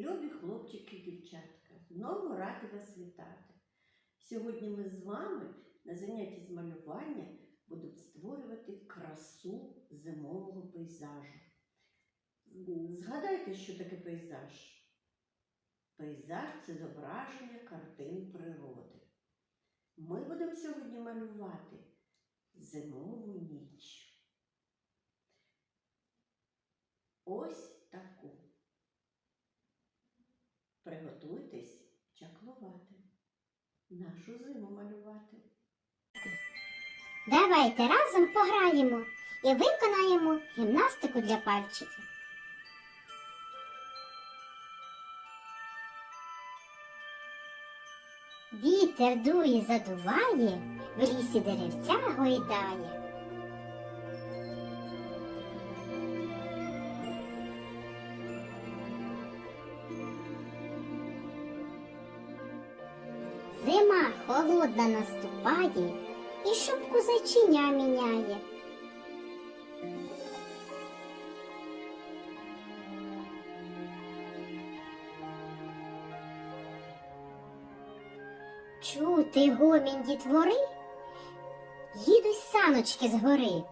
Любі хлопчики і дівчатка, знову раді вас вітати. Сьогодні ми з вами на занятті з малювання будемо створювати красу зимового пейзажу. Згадайте, що таке пейзаж. Пейзаж це зображення картин природи. Ми будемо сьогодні малювати зимову ніч. Ось нашу зиму малювати. Давайте разом пограємо і виконаємо гімнастику для пальчиків. Вітер дує, задуває, в лісі деревця гойдає. Зима холодна наступає і шубку зайчиня міняє. Чути гомін дітвори, їдуть саночки з гори.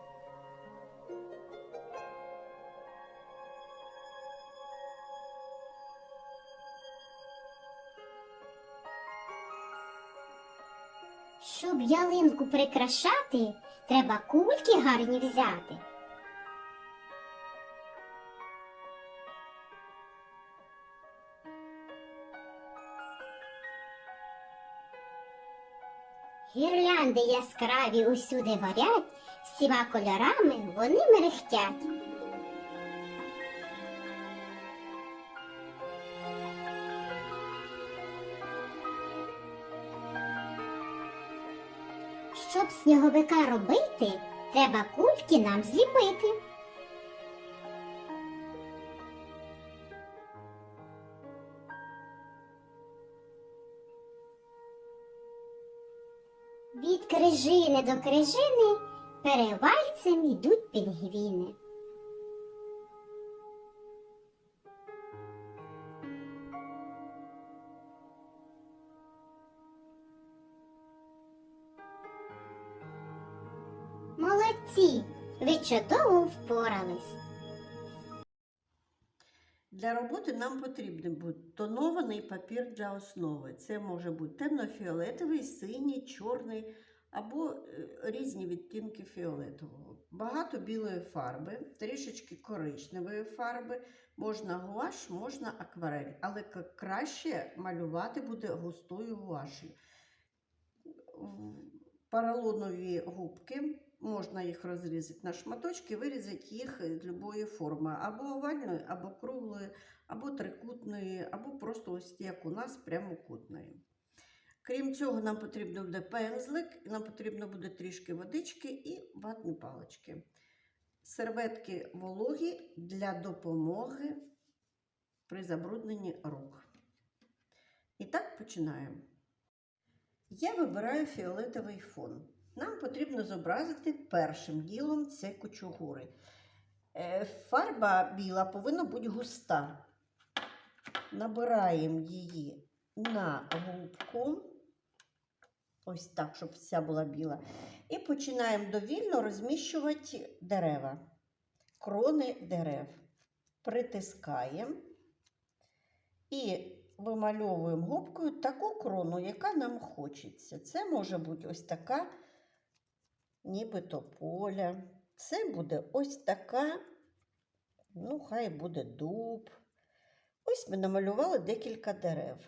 Щоб ялинку прикрашати, треба кульки гарні взяти. Гірлянди яскраві усюди горять, всіма кольорами вони мерехтять. Сніговика робити, треба кульки нам зліпити. Від крижини до крижини перевальцем йдуть пінгвіни. Молодці! Ви чудово впорались. Для роботи нам потрібен буде тонований папір для основи. Це може бути темно-фіолетовий, синій, чорний або е, різні відтінки фіолетового. Багато білої фарби, трішечки коричневої фарби, можна гуаш, можна акварель, але краще малювати буде густою гуашею. Поролонові губки можна їх розрізати на шматочки, вирізати їх з будь-якої форми, або овальної, або круглої, або трикутної, або просто ось як у нас прямокутної. Крім цього, нам потрібно буде пензлик, нам потрібно буде трішки водички і ватні палички. Серветки вологі для допомоги при забрудненні рук. І так починаємо. Я вибираю фіолетовий фон. Нам потрібно зобразити першим ділом це кучугури. Е, Фарба біла повинна бути густа. Набираємо її на губку. Ось так, щоб вся була біла. І починаємо довільно розміщувати дерева, крони дерев. Притискаємо і вимальовуємо губкою таку крону, яка нам хочеться. Це може бути ось така, нібито поля. Це буде ось така, ну, хай буде дуб. Ось ми намалювали декілька дерев.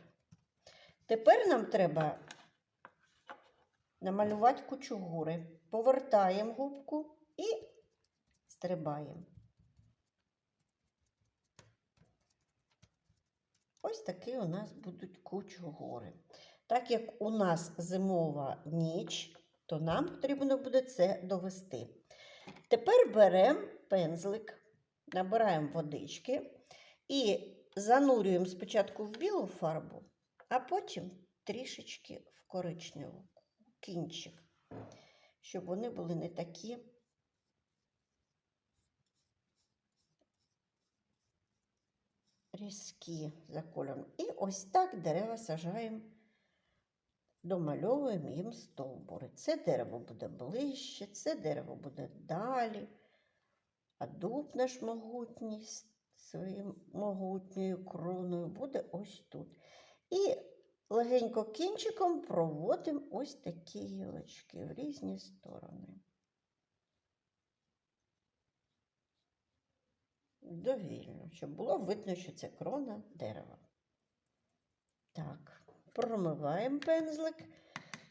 Тепер нам треба намалювати кучугури. Повертаємо губку і стрибаємо. Ось такі у нас будуть кучугури. Так як у нас зимова ніч, то нам потрібно буде це довести. Тепер беремо пензлик, набираємо водички і занурюємо спочатку в білу фарбу, а потім трішечки в коричневу кінчик, щоб вони були не такі різкі за кольором. І ось так дерева сажаємо, домальовуємо їм стовбури. Це дерево буде ближче, це дерево буде далі. А дуб наш могутній своєю могутньою кроною буде ось тут. І легенько кінчиком проводимо ось такі гілочки в різні сторони. Довільно, щоб було видно, що це крона дерева. Так, промиваємо пензлик.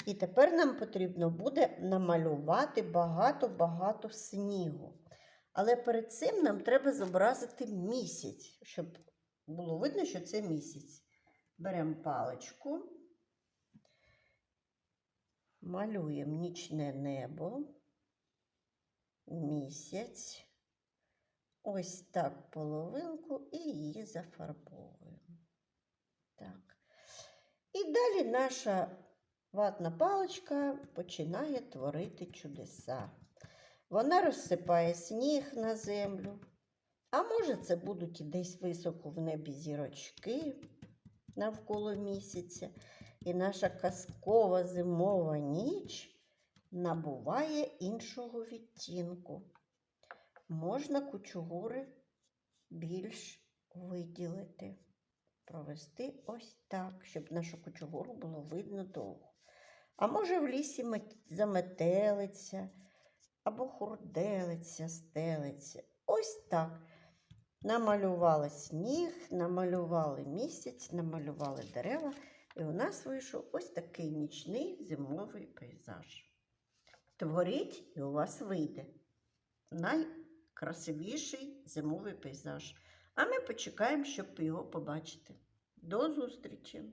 І тепер нам потрібно буде намалювати багато-багато снігу. Але перед цим нам треба зобразити місяць, щоб було видно, що це місяць. Беремо паличку, малюємо нічне небо, місяць. Ось так половинку і її зафарбовуємо. І далі наша ватна паличка починає творити чудеса. Вона розсипає сніг на землю. А може, це будуть і десь високо в небі зірочки навколо місяця. І наша казкова зимова ніч набуває іншого відтінку. Можна кучугури більш виділити, провести ось так, щоб нашу кучугуру було видно довго. А може в лісі заметелиться, або хурделиться, стелиться. Ось так. Намалювали сніг, намалювали місяць, намалювали дерева, і у нас вийшов ось такий нічний зимовий пейзаж. Творіть, і у вас вийде найкрасивіший зимовий пейзаж. А ми почекаємо, щоб його побачити. До зустрічі!